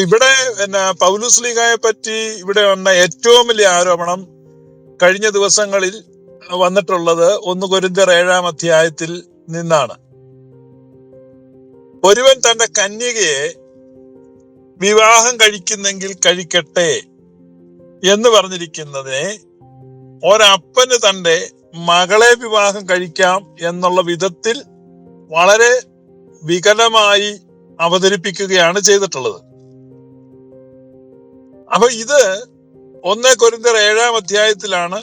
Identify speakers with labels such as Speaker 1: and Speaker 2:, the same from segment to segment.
Speaker 1: ഇവിടെ പിന്നെ പൗലൂസ് ലീഗായെ പറ്റി ഇവിടെ വന്ന ഏറ്റവും വലിയ ആരോപണം കഴിഞ്ഞ ദിവസങ്ങളിൽ വന്നിട്ടുള്ളത് ഒന്ന് കൊരിന്തർ ഏഴാം അധ്യായത്തിൽ നിന്നാണ്. ഒരുവൻ തന്റെ കന്യകയെ വിവാഹം കഴിക്കുന്നെങ്കിൽ കഴിക്കട്ടെ എന്ന് പറഞ്ഞിരിക്കുന്നതിനെ ഒരപ്പന് തന്റെ മകളെ വിവാഹം കഴിക്കാം എന്നുള്ള വിധത്തിൽ വളരെ വികലമായി അവതരിപ്പിക്കുകയാണ് ചെയ്തിട്ടുള്ളത്. അപ്പൊ ഇത് ഒന്നേ കൊരിന്തർ ഏഴാം അധ്യായത്തിലാണ്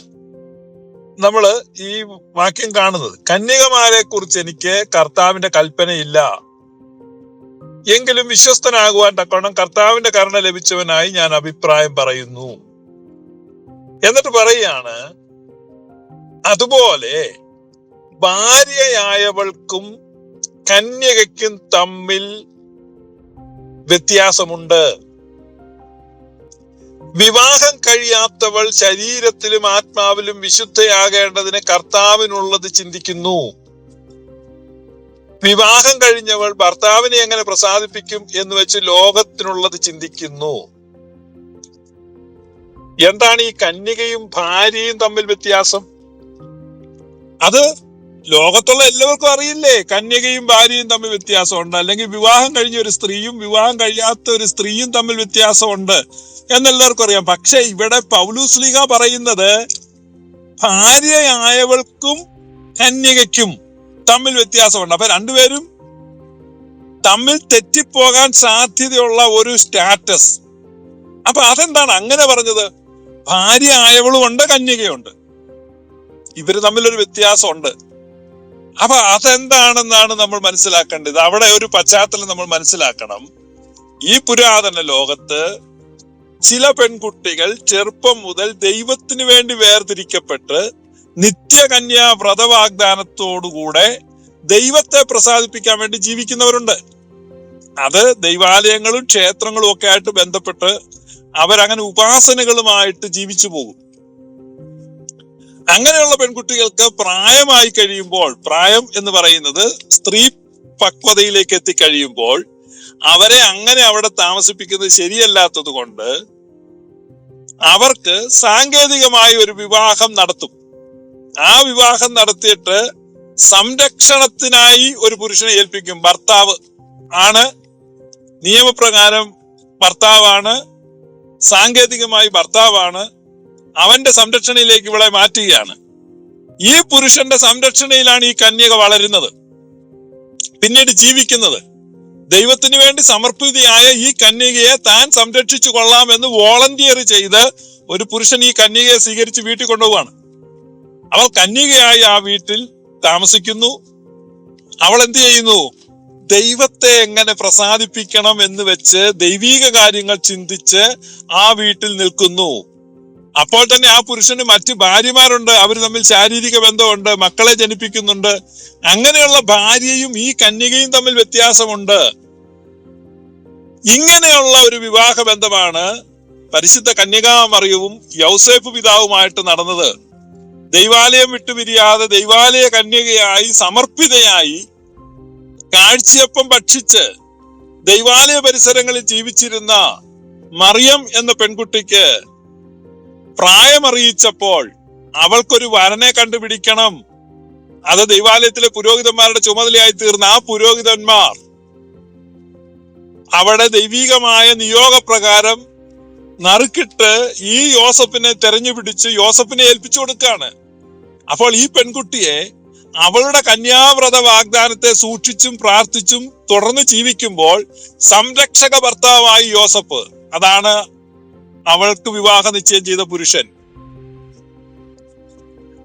Speaker 1: നമ്മൾ ഈ വാക്യം കാണുന്നത്. കന്യകമാരെ കുറിച്ച് എനിക്ക് കർത്താവിന്റെ കൽപ്പനയില്ല. എങ്കിലും വിശ്വസ്തനാകുവാൻ തക്കവണ്ണം കർത്താവിന്റെ കരുണ ലഭിച്ചവനായി ഞാൻ അഭിപ്രായം പറയുന്നു. എന്നിട്ട് പറയുകയാണ് അതുപോലെ ഭാര്യയായവൾക്കും കന്യകയ്ക്കും തമ്മിൽ വ്യത്യാസമുണ്ട്. വിവാഹം കഴിയാത്തവൾ ശരീരത്തിലും ആത്മാവിലും വിശുദ്ധയാകേണ്ടതിന് കർത്താവിനുള്ളത് ചിന്തിക്കുന്നു. വിവാഹം കഴിഞ്ഞവൾ ഭർത്താവിനെ എങ്ങനെ പ്രസാദിപ്പിക്കും എന്ന് വെച്ച് ലോകത്തിനുള്ളത് ചിന്തിക്കുന്നു. എന്താണ് ഈ കന്യകയും ഭാര്യയും തമ്മിൽ വ്യത്യാസം? അത് ലോകത്തുള്ള എല്ലാവർക്കും അറിയില്ലേ? കന്യകയും ഭാര്യയും തമ്മിൽ വ്യത്യാസമുണ്ട്. അല്ലെങ്കിൽ വിവാഹം കഴിഞ്ഞ ഒരു സ്ത്രീയും വിവാഹം കഴിയാത്ത ഒരു സ്ത്രീയും തമ്മിൽ വ്യത്യാസമുണ്ട് എന്നെല്ലാവർക്കും അറിയാം. പക്ഷെ ഇവിടെ പൗലൂസ് ലീഗ പറയുന്നത് ഭാര്യയായവൾക്കും കന്യകയ്ക്കും തമ്മിൽ വ്യത്യാസമുണ്ട്. അപ്പൊ രണ്ടുപേരും തമ്മിൽ തെറ്റിപ്പോകാൻ സാധ്യതയുള്ള ഒരു സ്റ്റാറ്റസ്. അപ്പൊ അതെന്താണ്? അങ്ങനെ പറഞ്ഞത്. ഭാര്യ ആയവളും ഉണ്ട് കന്യകയുണ്ട് ഇവർ തമ്മിലൊരു വ്യത്യാസമുണ്ട്. അപ്പൊ അതെന്താണെന്നാണ് നമ്മൾ മനസ്സിലാക്കേണ്ടത്? അവിടെ ഒരു പശ്ചാത്തലം നമ്മൾ മനസ്സിലാക്കണം. ഈ പുരാതന ലോകത്ത് ചില പെൺകുട്ടികൾ ചെറുപ്പം മുതൽ ദൈവത്തിന് വേണ്ടി വേർതിരിക്കപ്പെട്ട് നിത്യകന്യാ വ്രതവാഗ്ദാനത്തോടുകൂടെ ദൈവത്തെ പ്രസാദിപ്പിക്കാൻ വേണ്ടി ജീവിക്കുന്നവരുണ്ട്. അത് ദൈവാലയങ്ങളും ക്ഷേത്രങ്ങളും ഒക്കെ ആയിട്ട് ബന്ധപ്പെട്ട് അവരങ്ങനെ ഉപാസനകളുമായിട്ട് ജീവിച്ചു പോകും. അങ്ങനെയുള്ള പെൺകുട്ടികൾക്ക് പ്രായമായി കഴിയുമ്പോൾ പ്രായം എന്ന് പറയുന്നത് സ്ത്രീ പക്വതയിലേക്ക് എത്തിക്കഴിയുമ്പോൾ അവരെ അങ്ങനെ അവിടെ താമസിപ്പിക്കുന്നത് ശരിയല്ലാത്തത് കൊണ്ട് അവർക്ക് സാങ്കേതികമായ ഒരു വിവാഹം നടത്തും. ആ വിവാഹം നടത്തിയിട്ട് സംരക്ഷണത്തിനായി ഒരു പുരുഷനെ ഏൽപ്പിക്കും. ഭർത്താവ് ആണ് നിയമപ്രകാരം ഭർത്താവാണ് സാങ്കേതികമായി ഭർത്താവാണ് അവന്റെ സംരക്ഷണയിലേക്ക് ഇവളെ മാറ്റുകയാണ്. ഈ പുരുഷന്റെ സംരക്ഷണയിലാണ് ഈ കന്യക വളരുന്നത്. പിന്നീട് ജീവിക്കുന്നത്. ദൈവത്തിന് വേണ്ടി സമർപ്പിതയായ ഈ കന്യകയെ താൻ സംരക്ഷിച്ചു കൊള്ളാമെന്ന് വോളണ്ടിയർ ചെയ്ത് ഒരു പുരുഷൻ ഈ കന്യകയെ സ്വീകരിച്ച് വീട്ടിൽ കൊണ്ടുപോവാണ് അവൾ കന്യകയായി ആ വീട്ടിൽ താമസിക്കുന്നു. അവൾ എന്ത് ചെയ്യുന്നു? ദൈവത്തെ എങ്ങനെ പ്രസാദിപ്പിക്കണം എന്ന് വെച്ച് ദൈവീക കാര്യങ്ങൾ ചിന്തിച്ച് ആ വീട്ടിൽ നിൽക്കുന്നു. അപ്പോൾ തന്നെ ആ പുരുഷന് മറ്റ് ഭാര്യമാരുണ്ട് അവർ തമ്മിൽ ശാരീരിക ബന്ധമുണ്ട് മക്കളെ ജനിപ്പിക്കുന്നുണ്ട്. അങ്ങനെയുള്ള ഭാര്യയും ഈ കന്യകയും തമ്മിൽ വ്യത്യാസമുണ്ട്. ഇങ്ങനെയുള്ള ഒരു വിവാഹ ബന്ധമാണ് പരിശുദ്ധ കന്യകാമറിയവും യൗസേഫ് പിതാവുമായിട്ട് നടന്നത്. ദൈവാലയം വിട്ടുപിരിയാതെ ദൈവാലയ കന്യകയായി സമർപ്പിതയായി കാഴ്ചയപ്പം ഭക്ഷിച്ച് ദൈവാലയ പരിസരങ്ങളിൽ ജീവിച്ചിരുന്ന മറിയം എന്ന പെൺകുട്ടിക്ക് പ്രായമറിയിച്ചപ്പോൾ അവൾക്കൊരു വരനെ കണ്ടുപിടിക്കണം. അത് ദൈവാലയത്തിലെ പുരോഹിതന്മാരുടെ ചുമതലയായി തീർന്ന ആ പുരോഹിതന്മാർ. അവിടെ ദൈവികമായ നിയോഗപ്രകാരം നറുക്കിട്ട് ഈ യോസഫിനെ തെരഞ്ഞു പിടിച്ച് യോസഫിനെ ഏൽപ്പിച്ചു കൊടുക്കാണ് അപ്പോൾ ഈ പെൺകുട്ടിയെ അവളുടെ കന്യാവ്രത വാഗ്ദാനത്തെ സൂക്ഷിച്ചും പ്രാർത്ഥിച്ചും തുടർന്ന് ജീവിക്കുമ്പോൾ സംരക്ഷക ഭർത്താവായി യോസഫ്. അതാണ് അവൾക്ക് വിവാഹ നിശ്ചയം ചെയ്ത പുരുഷൻ.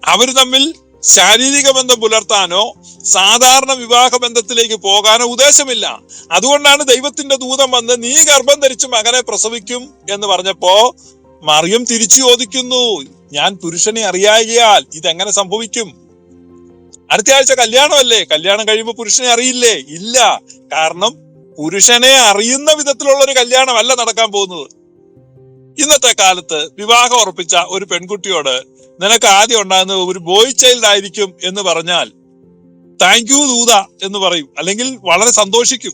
Speaker 1: അവർ തമ്മിൽ ശാരീരിക ബന്ധം പുലർത്താനോ സാധാരണ വിവാഹ ബന്ധത്തിലേക്ക് പോകാനോ ഉദ്ദേശമില്ല. അതുകൊണ്ടാണ് ദൈവത്തിന്റെ ദൂതം വന്ന് നീ ഗർഭം ധരിച്ച് മകനെ പ്രസവിക്കും എന്ന് പറഞ്ഞപ്പോ മറിയം തിരിച്ചു ചോദിക്കുന്നു ഞാൻ പുരുഷനെ അറിയാകിയാൽ ഇതെങ്ങനെ സംഭവിക്കും? അടുത്ത ആഴ്ച കല്യാണമല്ലേ? കല്യാണം കഴിയുമ്പോൾ പുരുഷനെ അറിയില്ലേ? ഇല്ല. കാരണം പുരുഷനെ അറിയുന്ന വിധത്തിലുള്ള ഒരു കല്യാണമല്ല നടക്കാൻ പോകുന്നത്. ഇന്നത്തെ കാലത്ത് വിവാഹം ഉറപ്പിച്ച ഒരു പെൺകുട്ടിയോട് നിനക്ക് ആദ്യം ഉണ്ടാകുന്നത് ഒരു ബോയ് ചൈൽഡ് ആയിരിക്കും എന്ന് പറഞ്ഞാൽ താങ്ക് യു ദൂത എന്ന് പറയും. അല്ലെങ്കിൽ വളരെ സന്തോഷിക്കും.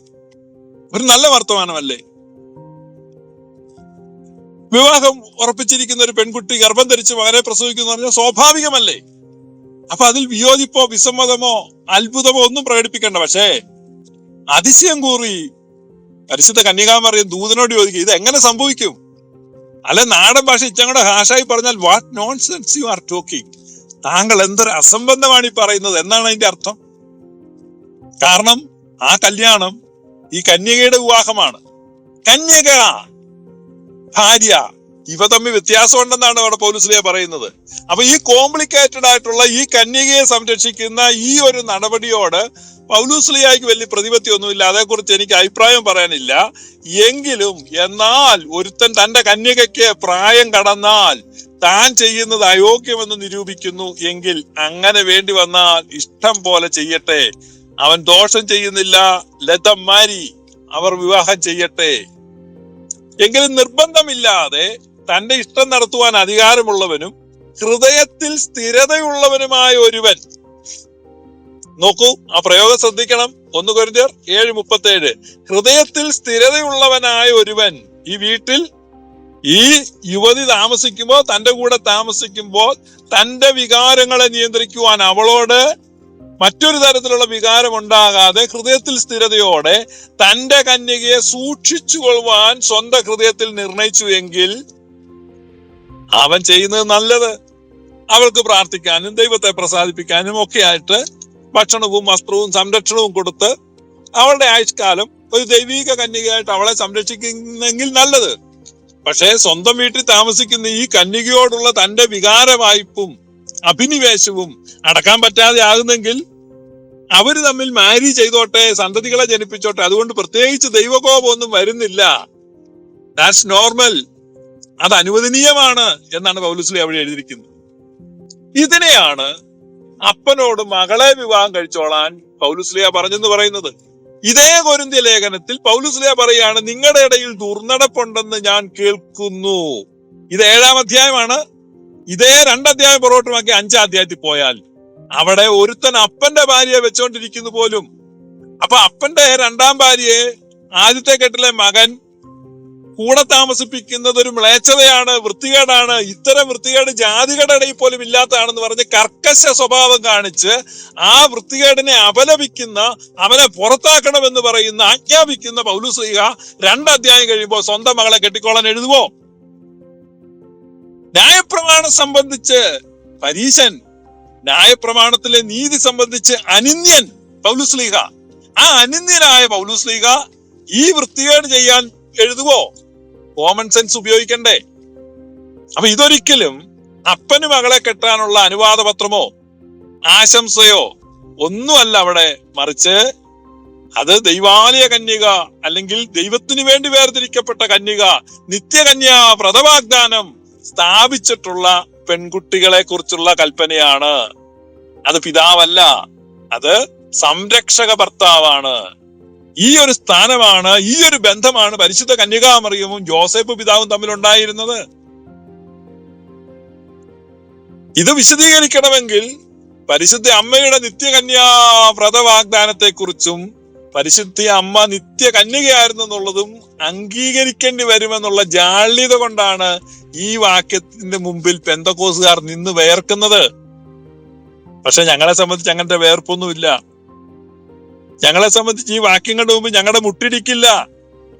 Speaker 1: ഒരു നല്ല വർത്തമാനമല്ലേ? വിവാഹം ഉറപ്പിച്ചിരിക്കുന്ന ഒരു പെൺകുട്ടി ഗർഭം ധരിച്ച് വളരെ പ്രസവിക്കുന്നു പറഞ്ഞാൽ സ്വാഭാവികമല്ലേ? അപ്പൊ അതിൽ വിയോജിപ്പോ വിസമ്മതമോ അത്ഭുതമോ ഒന്നും പ്രകടിപ്പിക്കേണ്ട. പക്ഷേ അതിശയം കൂറി പരിശുദ്ധ കന്യകാമറിയം ദൂതനോട് ചോദിക്കും ഇത് എങ്ങനെ സംഭവിക്കും? അല്ലെ നാടൻ ഭാഷ ഇച്ചങ്ങടെ ഹാഷായി പറഞ്ഞാൽ what nonsense you are talking താങ്കൾ എന്തൊരു അസംബന്ധമാണ് ഈ പറയുന്നത് എന്നാണ് അതിന്റെ അർത്ഥം. കാരണം ആ കല്യാണം ഈ കന്യകയുടെ വിവാഹമാണ്. കന്യക ഭാര്യ ഇവ തമ്മിൽ വ്യത്യാസമുണ്ടെന്നാണ് അവിടെ പോലീസിലേ പറയുന്നത്. അപ്പൊ ഈ കോംപ്ലിക്കേറ്റഡ് ആയിട്ടുള്ള ഈ കന്യകയെ സംരക്ഷിക്കുന്ന ഈ ഒരു നടപടിയോട് പൗലൂസ്ലിയായിക്ക് വലിയ പ്രതിപത്തി ഒന്നുമില്ല അതേക്കുറിച്ച് എനിക്ക് അഭിപ്രായം പറയാനില്ല. എങ്കിലും എന്നാൽ ഒരുത്തൻ തന്റെ കന്യകയ്ക്ക് പ്രായം കടന്നാൽ താൻ ചെയ്യുന്നത് അയോഗ്യമെന്ന് നിരൂപിക്കുന്നു എങ്കിൽ അങ്ങനെ വേണ്ടി വന്നാൽ ഇഷ്ടം പോലെ ചെയ്യട്ടെ. അവൻ ദോഷം ചെയ്യുന്നില്ല. ലതം മാരി അവർ വിവാഹം ചെയ്യട്ടെ. എങ്കിലും നിർബന്ധമില്ലാതെ തന്റെ ഇഷ്ടം നടത്തുവാൻ അധികാരമുള്ളവനും ഹൃദയത്തിൽ സ്ഥിരതയുള്ളവനുമായ ഒരുവൻ നോക്കൂ ആ പ്രയോഗം ശ്രദ്ധിക്കണം. ഒന്ന് കൊരിന്തിയർ ഏഴ് മുപ്പത്തി ഏഴ് ഹൃദയത്തിൽ സ്ഥിരതയുള്ളവനായ ഒരുവൻ ഈ വീട്ടിൽ ഈ യുവതി താമസിക്കുമ്പോൾ തന്റെ കൂടെ താമസിക്കുമ്പോൾ തന്റെ വികാരങ്ങളെ നിയന്ത്രിക്കുവാൻ അവളോട് മറ്റൊരു തരത്തിലുള്ള വികാരം ഉണ്ടാകാതെ ഹൃദയത്തിൽ സ്ഥിരതയോടെ തന്റെ കന്യകയെ സൂക്ഷിച്ചു കൊള്ളുവാൻ സ്വന്തം ഹൃദയത്തിൽ നിർണയിച്ചു എങ്കിൽ അവൻ ചെയ്യുന്നത് നല്ലത്. അവൾക്ക് പ്രാർത്ഥിക്കാനും ദൈവത്തെ പ്രസാദിപ്പിക്കാനും ഒക്കെ ആയിട്ട് ഭക്ഷണവും വസ്ത്രവും സംരക്ഷണവും കൊടുത്ത് അവളുടെ ആയുഷ്കാലം ഒരു ദൈവിക കന്യകയായിട്ട് അവളെ സംരക്ഷിക്കുന്നെങ്കിൽ നല്ലത്. പക്ഷേ സ്വന്തം വീട്ടിൽ താമസിക്കുന്ന ഈ കന്യകയോടുള്ള തന്റെ വികാര വായ്പും അഭിനിവേശവും അടക്കാൻ പറ്റാതെ ആകുന്നെങ്കിൽ അവർ തമ്മിൽ മാരി ചെയ്തോട്ടെ സന്തതികളെ ജനിപ്പിച്ചോട്ടെ അതുകൊണ്ട് പ്രത്യേകിച്ച് ദൈവകോപമൊന്നും വരുന്നില്ല. ദാറ്റ്സ് നോർമൽ അത് അനുവദനീയമാണ് എന്നാണ് പൗലുസ്ലി അവിടെ എഴുതിയിരിക്കുന്നത്. ഇതിനെയാണ് അപ്പനോട് മകളെ വിവാഹം കഴിച്ചോളാൻ പൗലുസ്ലിയ പറഞ്ഞെന്ന് പറയുന്നത്. ഇതേ കൊരിന്ത്യ ലേഖനത്തിൽ പൗലുസ്ലിയ പറയാണ് നിങ്ങളുടെ ഇടയിൽ ദുർനടപ്പുണ്ടെന്ന് ഞാൻ കേൾക്കുന്നു. ഇത് ഏഴാം അധ്യായമാണ്. ഇതേ രണ്ടധ്യായം പുറകോട്ടുമാക്കി അഞ്ചാം അധ്യായത്തിൽ പോയാൽ അവിടെ ഒരുത്തൻ അപ്പന്റെ ഭാര്യയെ വെച്ചോണ്ടിരിക്കുന്നു പോലും. അപ്പൊ അപ്പന്റെ രണ്ടാം ഭാര്യയെ ആദ്യത്തെ കെട്ടിലെ മകൻ കൂടെ താമസിപ്പിക്കുന്നത് ഒരു മ്ലേച്ഛതയാണ് വൃത്തികേടാണ് ഇത്തരം വൃത്തികേട് ജാതികളുടെ ഇടയിൽ പോലും ഇല്ലാത്തതാണെന്ന് പറഞ്ഞ് കർക്കശ സ്വഭാവം കാണിച്ച് ആ വൃത്തികേടിനെ അപലപിക്കുന്ന അവനെ പുറത്താക്കണമെന്ന് പറയുന്ന ആജ്ഞാപിക്കുന്ന പൗലുശ്രീക രണ്ടധ്യായം കഴിയുമ്പോൾ സ്വന്തം മകളെ കെട്ടിക്കോളാൻ എഴുതുവോ? ന്യായപ്രമാണം സംബന്ധിച്ച് പരീശൻ ന്യായപ്രമാണത്തിലെ നീതി സംബന്ധിച്ച് അനിന്യൻ പൗലുസ്ലീഹ ആ അനിന്യനായ പൗലുസ്ലീഹ ഈ വൃത്തികേട് ചെയ്യാൻ എഴുതുവോ? Common sense ഉപയോഗിക്കണ്ടേ? അപ്പൊ ഇതൊരിക്കലും അപ്പന് മകളെ കെട്ടാനുള്ള അനുവാദപത്രമോ ആശംസയോ ഒന്നുമല്ല അവിടെ മറിച്ച് അത് ദൈവാലയ കന്യക അല്ലെങ്കിൽ ദൈവത്തിന് വേണ്ടി വേർതിരിക്കപ്പെട്ട കന്യക നിത്യകന്യ വ്രതവാഗ്ദാനം സ്ഥാപിച്ചിട്ടുള്ള പെൺകുട്ടികളെ കുറിച്ചുള്ള കൽപ്പനയാണ്. അത് പിതാവല്ല അത് സംരക്ഷക ഭർത്താവാണ്. ഈ ഒരു സ്ഥാനമാണ് ഈ ഒരു ബന്ധമാണ് പരിശുദ്ധ കന്യകാമറിയവും ജോസഫ് പിതാവും തമ്മിൽ ഉണ്ടായിരുന്നത് ഇത് വിശദീകരിക്കണമെങ്കിൽ പരിശുദ്ധ അമ്മയുടെ നിത്യകന്യാ വ്രതവാഗ്ദാനത്തെക്കുറിച്ചും പരിശുദ്ധ അമ്മ നിത്യ കന്യകയായിരുന്നു എന്നുള്ളതും അംഗീകരിക്കേണ്ടി വരുമെന്നുള്ള ജാള്യത കൊണ്ടാണ് ഈ വാക്യത്തിന്റെ മുമ്പിൽ പെന്തക്കോസുകാർ നിന്ന് വേർക്കുന്നത്. പക്ഷെ ഞങ്ങളെ സംബന്ധിച്ച് അങ്ങനത്തെ വേർപ്പൊന്നുമില്ല. ഞങ്ങളെ സംബന്ധിച്ച് ഈ വാക്യങ്ങളുടെ മുമ്പ് ഞങ്ങളുടെ മുട്ടിടിക്കില്ല.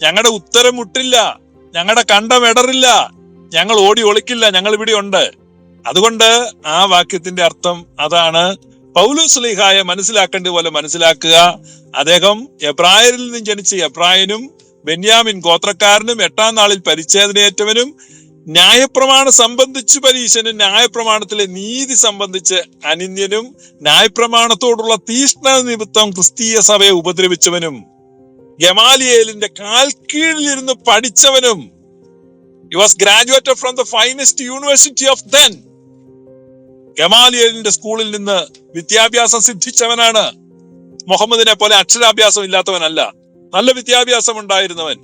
Speaker 1: ഞങ്ങളുടെ ഉത്തരം മുട്ടില്ല. ഞങ്ങളുടെ കണ്ടം ഇടറില്ല ഞങ്ങൾ ഓടി ഒളിക്കില്ല. ഞങ്ങൾ ഇവിടെ ഉണ്ട്. അതുകൊണ്ട് ആ വാക്യത്തിന്റെ അർത്ഥം അതാണ്. പൗലോസ് ലീഹായെ മനസ്സിലാക്കേണ്ട പോലെ മനസ്സിലാക്കുക. അദ്ദേഹം എബ്രായരിൽ നിന്നും ജനിച്ച എബ്രായനും ബെന്യാമിൻ ഗോത്രക്കാരനും എട്ടാം നാളിൽ പരിച്ഛേദനയേറ്റവനും ന്യായപ്രമാണം സംബന്ധിച്ച് പരീശനും ന്യായപ്രമാണത്തിലെ നീതി സംബന്ധിച്ച് അനിന്യനും ന്യായപ്രമാണത്തോടുള്ള തീഷ്ണ നിമിത്തം ക്രിസ്തീയ സഭയെ ഉപദ്രവിച്ചവനും ഗമാലിയേലിന്റെ കാൽ കീഴിലിരുന്ന് പഠിച്ചവനും. He was graduated from the finest university of then ഗമാലിയേലിന്റെ സ്കൂളിൽ നിന്ന് വിദ്യാഭ്യാസം സിദ്ധിച്ചവനാണ്. മുഹമ്മദിനെ പോലെ അക്ഷരാഭ്യാസം ഇല്ലാത്തവനല്ല. നല്ല വിദ്യാഭ്യാസം ഉണ്ടായിരുന്നവൻ.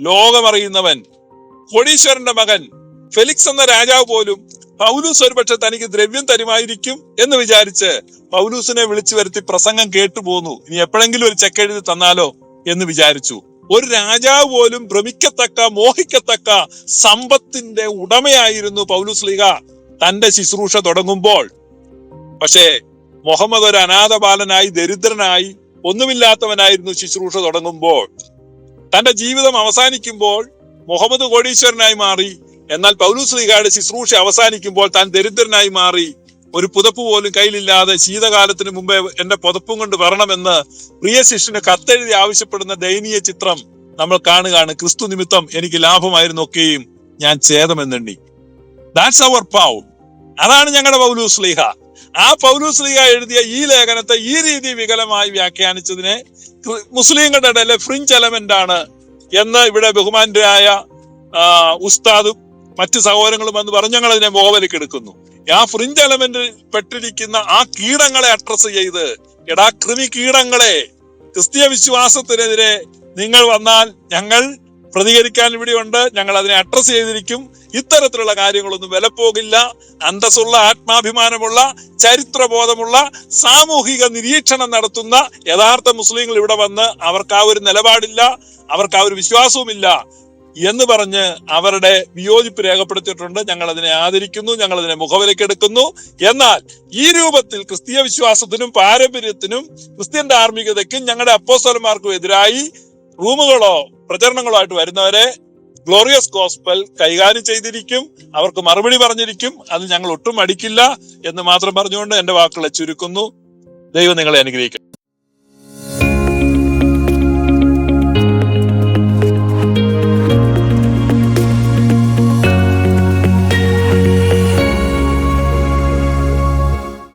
Speaker 1: ലോകമറിയുന്നവൻ. കോടീശ്വരന്റെ മകൻ ഫെലിക്സ് എന്ന രാജാവ് പോലും പൗലൂസ് ഒരുപക്ഷെ തനിക്ക് ദ്രവ്യം തരുമായിരിക്കും എന്ന് വിചാരിച്ച് പൗലൂസിനെ വിളിച്ചു വരുത്തി പ്രസംഗം കേട്ടുപോന്നു ഇനി എപ്പോഴെങ്കിലും ഒരു ചെക്ക് എഴുതി തന്നാലോ എന്ന് വിചാരിച്ചു. ഒരു രാജാവ് പോലും ഭ്രമിക്കത്തക്ക മോഹിക്കത്തക്ക സമ്പത്തിന്റെ ഉടമയായിരുന്നു പൗലൂസ് ലീഗ. തന്റെ ശുശ്രൂഷ തുടങ്ങുമ്പോൾ പക്ഷേ മുഹമ്മദ് ഒരു അനാഥ ബാലനായി ദരിദ്രനായി ഒന്നുമില്ലാത്തവനായിരുന്നു ശുശ്രൂഷ തുടങ്ങുമ്പോൾ. തന്റെ ജീവിതം അവസാനിക്കുമ്പോൾ മുഹമ്മദ് കോടീശ്വരനായി മാറി. എന്നാൽ പൗലൂസ് ലീഗയുടെ ശുശ്രൂഷ അവസാനിക്കുമ്പോൾ താൻ ദരിദ്രനായി മാറി. ഒരു പുതപ്പ് പോലും കയ്യിലില്ലാതെ ശീതകാലത്തിന് മുമ്പേ എന്റെ പുതപ്പും കൊണ്ട് വരണമെന്ന് പ്രിയ ശിഷ്യന് കത്തെഴുതി ആവശ്യപ്പെടുന്ന ദയനീയ ചിത്രം നമ്മൾ കാണുകയാണ്. ക്രിസ്തു നിമിത്തം എനിക്ക് ലാഭമായിരുന്നു ഒക്കെയും ഞാൻ ചേതമെന്നെണ്ണി. ദാറ്റ്സ് അവർ പാവ് അതാണ് ഞങ്ങളുടെ പൗലൂസ് ലീഹ ആ പൗലൂസ് ലീഹ എഴുതിയ ഈ ലേഖനത്തെ ഈ രീതി വികലമായി വ്യാഖ്യാനിച്ചതിനെ മുസ്ലിങ്ങളുടെ ഇടയിലെ ഫ്രിഞ്ച് എലമെന്റ് ആണ് എന്ന് ഇവിടെ ബഹുമാനരായ ഉസ്താദും മറ്റു സഹോദരങ്ങളും എന്ന് പറഞ്ഞ് ഞങ്ങൾ അതിനെ മോവലിക്കെടുക്കുന്നു ആ ഫ്രിഞ്ച് എലമെന്റ് പെട്ടിരിക്കുന്ന ആ കീടങ്ങളെ അഡ്രസ് ചെയ്ത് എടാ കൃമി കീടങ്ങളെ ക്രിസ്തീയ വിശ്വാസത്തിനെതിരെ നിങ്ങൾ വന്നാൽ ഞങ്ങൾ പ്രതികരിക്കാൻ ഇവിടെയുണ്ട്. ഞങ്ങൾ അതിനെ അഡ്രസ് ചെയ്തിരിക്കും. ഇത്തരത്തിലുള്ള കാര്യങ്ങളൊന്നും വിലപ്പോകില്ല. അന്തസ്സുള്ള ആത്മാഭിമാനമുള്ള ചരിത്രബോധമുള്ള സാമൂഹിക നിരീക്ഷണം നടത്തുന്ന യഥാർത്ഥ മുസ്ലിങ്ങൾ ഇവിടെ വന്ന് അവർക്ക് ആ ഒരു നിലപാടില്ല അവർക്ക് ആ ഒരു വിശ്വാസവുമില്ല എന്ന് പറഞ്ഞ് അവരുടെ വിയോജിപ്പ് രേഖപ്പെടുത്തിയിട്ടുണ്ട്. ഞങ്ങൾ അതിനെ ആദരിക്കുന്നു ഞങ്ങൾ അതിനെ മുഖവിലക്കെടുക്കുന്നു എന്നാൽ ഈ രൂപത്തിൽ ക്രിസ്തീയ വിശ്വാസത്തിനും പാരമ്പര്യത്തിനും ക്രിസ്ത്യൻ ധാർമ്മികതയ്ക്കും ഞങ്ങളുടെ അപ്പോസ്തലന്മാർക്കും എതിരായി റൂമുകളോ പ്രചരണങ്ങളോ ആയിട്ട് വരുന്നവരെ ഗ്ലോറിയസ് ഗോസ്പൽ കൈകാര്യം ചെയ്തിരിക്കും. അവർക്ക് മറുപടി പറഞ്ഞിരിക്കും. അത് ഞങ്ങൾ ഒട്ടും അടിക്കില്ല എന്ന് മാത്രം പറഞ്ഞുകൊണ്ട് എന്റെ വാക്കുകളെ ചുരുക്കുന്നു. ദൈവം നിങ്ങളെ അനുഗ്രഹിക്കും